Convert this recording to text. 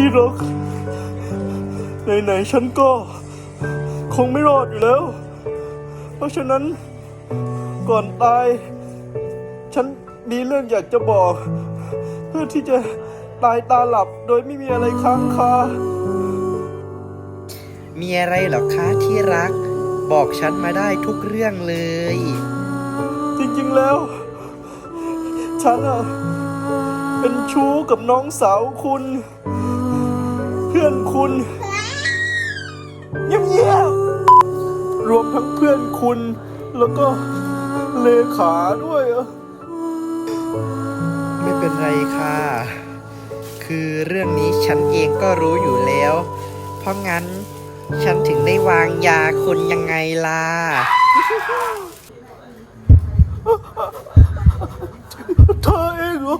ที่รักไหนๆฉันก็ คงไม่รอดอยู่แล้ว เพราะฉะนั้นก่อนตาย ฉันมีเรื่องอยากจะบอก เพื่อที่จะตายตาหลับโดยไม่มีอะไรค้างคา มีอะไรเหรอคะที่รัก บอกฉันมาได้ทุกเรื่องเลย จริงๆแล้ว ฉันอะเป็นชู้กับน้องสาวคุณ เพื่อนคุณเงียบๆรวมทั้งเพื่อนคุณ แล้วก็เลขาด้วยอะไม่เป็นไรค่ะ คือเรื่องนี้ฉันเองก็รู้อยู่แล้ว เพราะงั้นฉันถึงได้วางยาคุณยังไงล่ะ เธอเองเหรอ